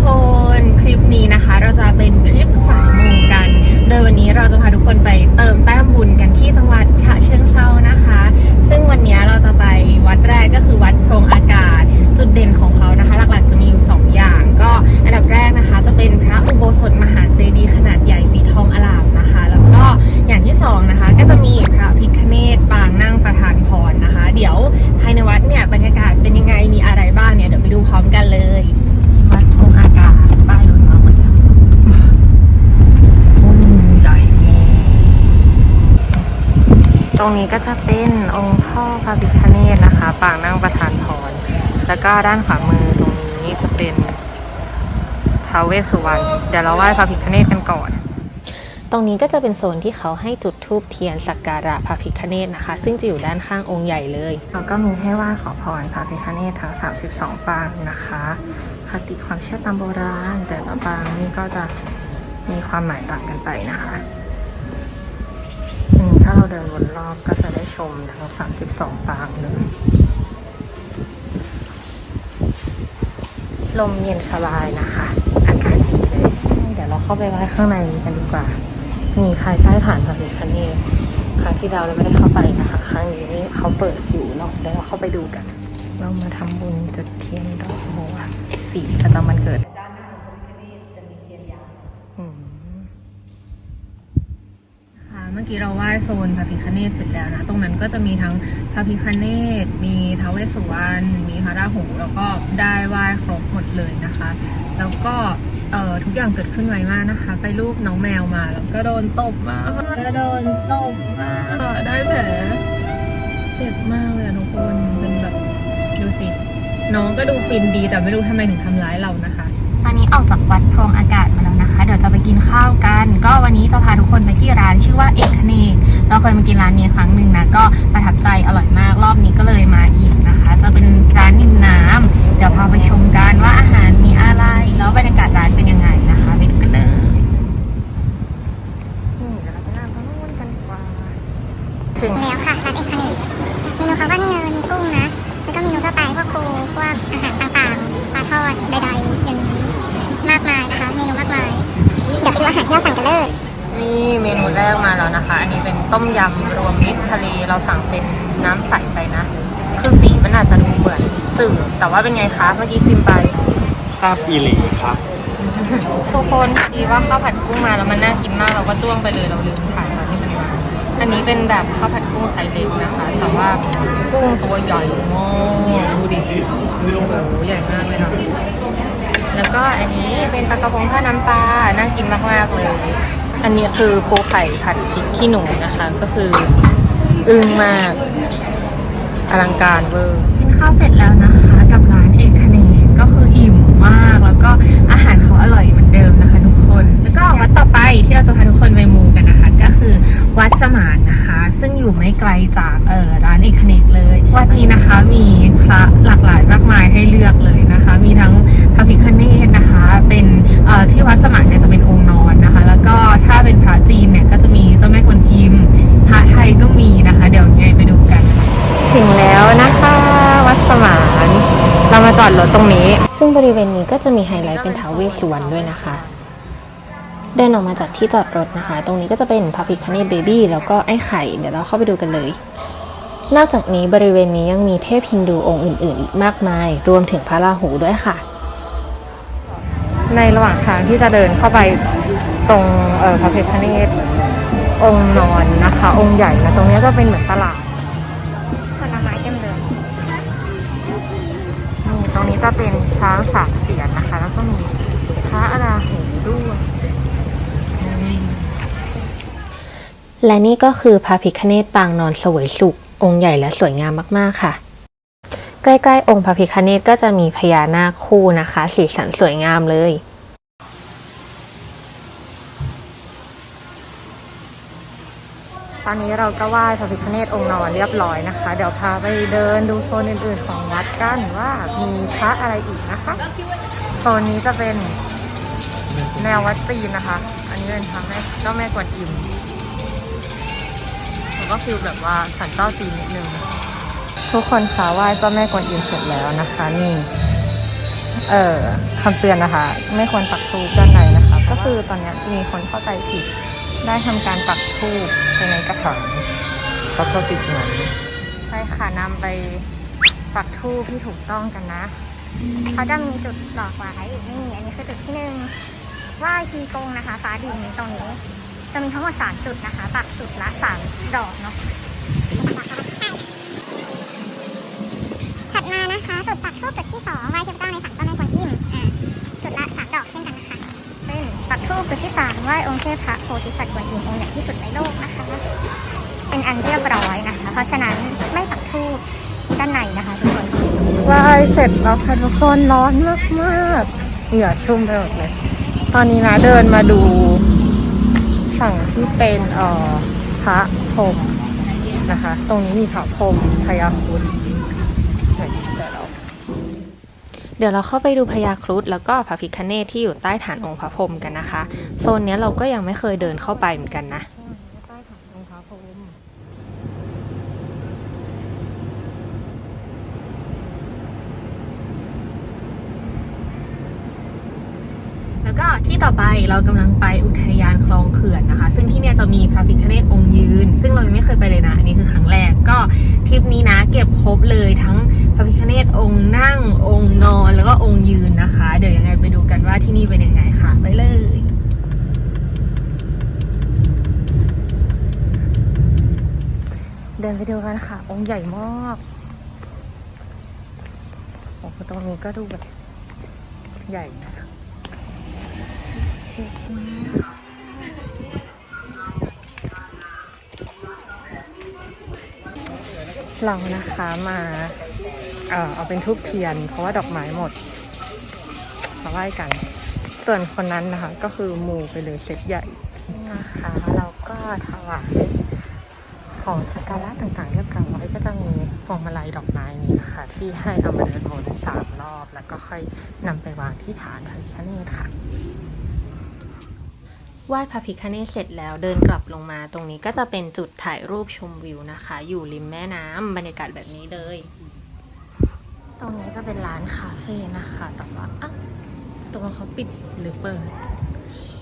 ทุ รงนี้ก็จะเป็นองค์พ่อพระพิฆเนศนะคะ ปางนั่งประธานพร แล้วก็ด้านขวามือตรงนี้จะเป็นท้าวเวสสุวรรณ เดี๋ยวเราไหว้พระพิฆเนศกันก่อน ตรงนี้ก็จะเป็นโซนที่เขาให้จุดธูปเทียนสักการะพระพิฆเนศนะคะ ซึ่งจะอยู่ด้านข้างองค์ใหญ่เลยแล้วก็มีให้ไหว้ขอพรพระพิฆเนศทั้ง 32 ปางนะคะคติความเชื่อตามโบราณแต่ละปางนี่ก็จะมีความหมายต่างกันไปนะคะ อืมถ้าเราเดินวนรอบก็จะได้ชมทั้ง 32 ปางเลย ลมเย็นสบายนะคะ อากาศดีเลย เดี๋ยวเราเข้าไปไหว้ข้างในกันดีกว่า มีภายใต้ฐานพระพิฆเนศครั้งที่เราเราไม่ได้เข้าไปนะคะ ครั้งนี้เขาเปิดอยู่เนาะเดี๋ยวเราเข้าไปดูกัน เรามาทำบุญจุดเทียนดอกบัวสีประจำวันเกิด กี้เราไหว้โซนพระพิฆเนศเสร็จแล้วนะ ตรงนั้นก็จะมีทั้งพระพิฆเนศมีท้าวเวสสุวรรณมีพระราหูแล้วก็ได้ไหว้ครบหมดเลยนะคะ แล้วก็เอ่อทุกอย่างเกิดขึ้นไวมากนะคะ ไปรูปน้องแมวมาแล้วก็โดนตบมาก็โดนตบมาได้แผลเจ็บมากเลยอะทุกคนเป็นแบบดูสิน้องก็ดูฟินดีแต่ไม่รู้ทำไมถึงทำร้ายเรานะคะ ตอนนี้ออกจากวัดพรงอากาศมาแล้วนะคะ เดี๋ยวจะไปกินข้าวกัน ก็วันนี้จะพาทุกคนไปที่ร้านชื่อว่าเอกเนกเราเคยมากินร้านนี้ครั้งหนึ่งนะก็ประทับใจอร่อยมากรอบนี้ก็เลยมาอีกนะคะ จะเป็นร้านริมน้ำเดี๋ยวพาไปชมกันว่าอาหารมีอะไร แล้วบรรยากาศร้านเป็นยัง ที่เราสั่งกันเลยนี่เมนูแรกมาแล้วนะคะ อันนี้เป็นต้มยำรวมมิตรทะเลเราสั่งเป็นน้ำใสไปนะ คือสีมันอาจจะดูเหมือนจืดแต่ว่าเป็นไงคะ เมื่อกี้ชิมไปทราบอีหลีครับ ทุกคนดีว่าข้าวผัดกุ้งมาแล้วมันน่ากินมากเราก็จ้วงไปเลยเราลืมถ่ายตอนที่มันมาอันนี้เป็นแบบข้าวผัดกุ้งไซส์เล็กนะคะ แต่ว่ากุ้งตัวใหญ่มากดูดิโอ้โหใหญ่มากเลยเนาะ แล้วก็อันนี้เป็นปลากระพงทอดน้ำปลา น่ากินมากๆเลย อันนี้คือปูไข่ผัดพริกขี้หนูนะคะ ก็คืออึ้งมากอลังการเวอร์กินข้าวเสร็จแล้วนะคะ กับร้านเอกเนก็คืออิ่มมากแล้วก็อาหารเขาอร่อยเหมือนเดิมนะคะ ทุกคน แล้วก็วัดต่อไปที่เราจะพาทุกคนไปมูกันนะคะ ก็คือวัดสมานนะคะ ซึ่งอยู่ไม่ไกลจากเออร้านเอกเนกเลย วัดนี้นะคะมีพระหลากหลาย มากมายให้เลือกเลยนะคะ มีทั้งพระพิฆเนศนะคะ เป็นเอ่อที่วัดสมานเนี่ยจะเป็นองค์นอนนะคะ แล้วก็ถ้าเป็นพระจีนเนี่ยก็จะมีเจ้าแม่กวนอิม พระไทยก็มีนะคะ เดี๋ยวยังไงไปดูกัน ถึงแล้วนะคะ วัดสมานเรามาจอดรถตรงนี้ ซึ่งบริเวณนี้ก็จะมีไฮไลท์เป็นท้าวเวสสุวรรณด้วยนะคะเดินออกมาจากที่จอดรถนะคะ ตรงนี้ก็จะเป็นพระพิคเนตเบบี้แล้วก็ไอ้ไข่ เดี๋ยวเราเข้าไปดูกันเลย นอกจากนี้บริเวณนี้ยังมีเทพฮินดูองค์อื่น ๆ อีกมากมาย รวมถึงพระราหูด้วยค่ะ ในระหว่างทางที่จะเดินเข้าไปตรงเอ่อพระพิคเนตองค์นอนนะคะ องค์ใหญ่นะตรงนี้ก็เป็นเหมือนตลาดผลไม้เต็มเลยนี่ตรงนี้จะเป็นช้างสามเสียนนะคะ แล้วก็มีพระอาราหูด้วยและนี่ก็คือพระพิคเนตปางนอนเสวยสุข องค์ใหญ่และสวยงามมากๆค่ะ ใกล้ๆ องค์พระพิคเนตก็จะมีพญานาคคู่นะคะ สีสันสวยงามเลยตอนนี้เราก็ไหว้พระพิฆเนศองค์นอนเรียบร้อยนะคะ เดี๋ยวพาไปเดินดูโซนอื่นๆของวัดกันว่ามีพระอะไรอีกนะคะโซนนี้จะเป็นแนววัดจีนนะคะ อันนี้เป็นพระแม่เจ้าแม่กวนอิม ก็ฟิลแบบว่าสันเจ้าจีนนิดนึง ทุกคนคะไหว้เจ้าแม่กวนอิมเสร็จแล้วนะคะ นี่ เอ่อคำเตือนนะคะ ไม่ควรปักทูบด้านในนะคะ ก็คือตอนเนี้ยมีคนเข้าใจผิดได้ทำการปักทูบไปในกระถางเขาก็ปิดหนังใช่ค่ะนำไปปักทูบที่ถูกต้องกันนะเขาจะมีจุดหลอกไว้นี่อันนี้คือจุดที่หนึ่งไหว้ทีกงนะคะ ฟ้าดินตรงนี้ จะมีทั้งหมดสามจุดนะคะ ปักจุดละสามดอกเนาะถัดมานะคะจุดปักทูบจุดที่สองไหว้เทพเจ้าในศาลเจ้าแม่กวนอิมอ่าจุดละสามดอกเช่นกันนะคะซึ่งปักทูบจุดที่สามไหว้องค์เทพพระโพธิสัตว์กวนอิมองค์ใหญ่ที่สุดในโลกนะคะ เป็นอันเรียบร้อยนะคะ เพราะฉะนั้นไม่ปักทูบด้านในนะคะทุกคนไหว้เสร็จแล้วค่ะทุกคนร้อนมากมากๆเหงื่อชุ่มไปหมดเลยตอนนี้นะเดินมาดู ฝั่งที่เป็นเอ่อพระพรมนะคะ ตรงนี้มีพระพรมพยาครุฑเดี๋ยวเราเข้าไปดูพญาครุฑแล้วก็พระพิคเนตที่อยู่ใต้ฐานองค์พระพรหมกันนะคะ โซนนี้เราก็ยังไม่เคยเดินเข้าไปเหมือนกันนะ ใต้ฐานองค์พระพรหม แล้วก็ที่ต่อไปเรากำลังไปอุทยานคลองเขื่อนนะคะ ซึ่งที่เนี่ยจะมีพระพิฆเนศองค์ยืน ซึ่งเรายังไม่เคยไปเลยนะอันนี้คือครั้งแรกก็ทริปนี้นะ เก็บครบเลยทั้งพระพิฆเนศองค์นั่งองค์นอน แล้วก็องค์ยืนนะคะ เดี๋ยวยังไงไปดูกันว่าที่นี่เป็นยังไงค่ะ ไปเลยเดินไปดูกันค่ะ องค์ใหญ่มากโอ้โหตรงนี้ก็ดูแบบใหญ่นะ เรานะคะมาเออเอาเป็นทูบเทียน เพราะว่าดอกไม้หมดมาไหว้กัน ส่วนคนนั้นนะคะ ก็คือมูไปเลยเซตใหญ่นะคะเราก็ถวายของสักการะต่างๆเรียบร้อยก็จะมีพวงมาลัยดอกไม้นี้นะคะ ที่ให้เอามาเดินวนสามรอบ แล้วก็ค่อยนำไปวางที่ฐานพระพิฆเนศค่ะ ไหว้พระพิคเนศเสร็จแล้วเดินกลับลงมาตรงนี้ก็จะเป็นจุดถ่ายรูปชมวิวนะคะ อยู่ริมแม่น้ำบรรยากาศแบบนี้เลย ตรงนี้จะเป็นร้านคาเฟ่นะคะ แต่ว่าอะตรงเขาปิดหรือเปิด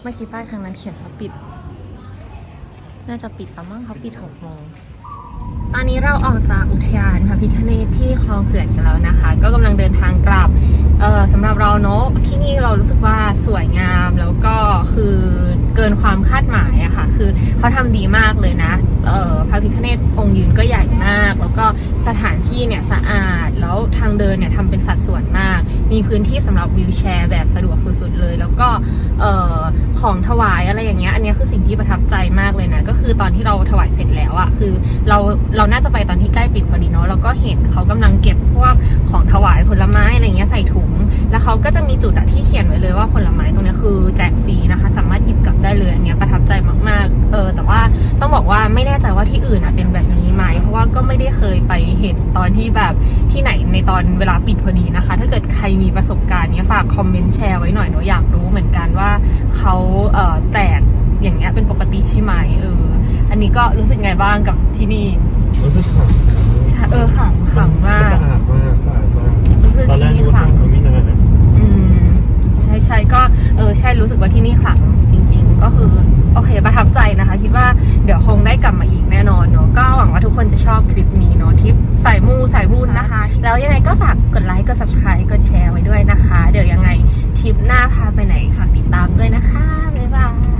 เมื่อกี้ป้ายทางนั้นเขียนว่าปิด น่าจะปิดประมั้งเขาปิดหกโมง ตอนนี้เราออกจากอุทยานพระพิคเนตที่คลองเขื่อนกันแล้วนะคะ ก็กำลังเดินทางกลับเออสำหรับเราเนาะที่นี่เรารู้สึกว่าสวยงามแล้วก็คือเกินความคาดหมายอะค่ะ คือเขาทำดีมากเลยนะเออพระพิคเนตองค์ยืนก็ใหญ่มาก แล้วก็สถานที่เนี่ยสะอาด แล้วทางเดินเนี่ยทำเป็นสัดส่วนมาก มีพื้นที่สำหรับวิวแชร์แบบสะดวกสุดๆเลย แล้วก็ของถวายอะไรอย่างเงี้ย อันนี้คือสิ่งที่ประทับใจมากเลยนะ ก็คือตอนที่เราถวายเสร็จแล้วอะคือเราเราน่าจะไปตอนที่ใกล้ปิดพอดีเนาะเราก็เห็นเขากำลังเก็บพวกของถวายผลไม้อะไรเงี้ยใส่ถุง แล้วเขาก็จะมีจุดอะที่เขียนไว้เลยว่าผลไม้ตรงนี้คือแจกฟรีนะคะ สามารถหยิบกลับได้เลยอันเนี้ยประทับใจมากๆ เออแต่ว่าต้องบอกว่าไม่แน่ใจว่าที่อื่นอะเป็นแบบ ราะว่าก็ไม่ได้เคยไปเห็นตอนที่แบบที่ไหนในตอนเวลาปิดพอดีนะคะ ถ้าเกิดใครมีประสบการณ์เนี้ยฝากคอมเมนต์แชร์ไว้หน่อยเนาะอยากรู้เหมือนกันว่าเขาเอ่อแจกอย่างเงี้ยเป็นปกติใช่ไหมเอออันนี้ก็รู้สึกไงบ้างกับที่นี่รู้สึกขำครับเออขำขำมากสะอาดมากสะอาดมากรู้สึกตอนแรกที่รู้นี่ขสึกว่าไม่นานอืมใช่ใช่ก็เออใช่รู้สึกว่าที่นี่ขลังจริงๆ ก็คือโอเคประทับใจนะคะ คิดว่าเดี๋ยวคงได้กลับมาอีกแน่นอนเนาะก็หวังว่าทุกคนจะชอบคลิปนี้เนาะทิปสายมูสายบุญนะคะ แล้วยังไงก็ฝากกดไลค์กด subscribe กดแชร์ไว้ด้วยนะคะ เดี๋ยวยังไงทริปหน้าพาไปไหนฝากติดตามด้วยนะคะบ๊ายบาย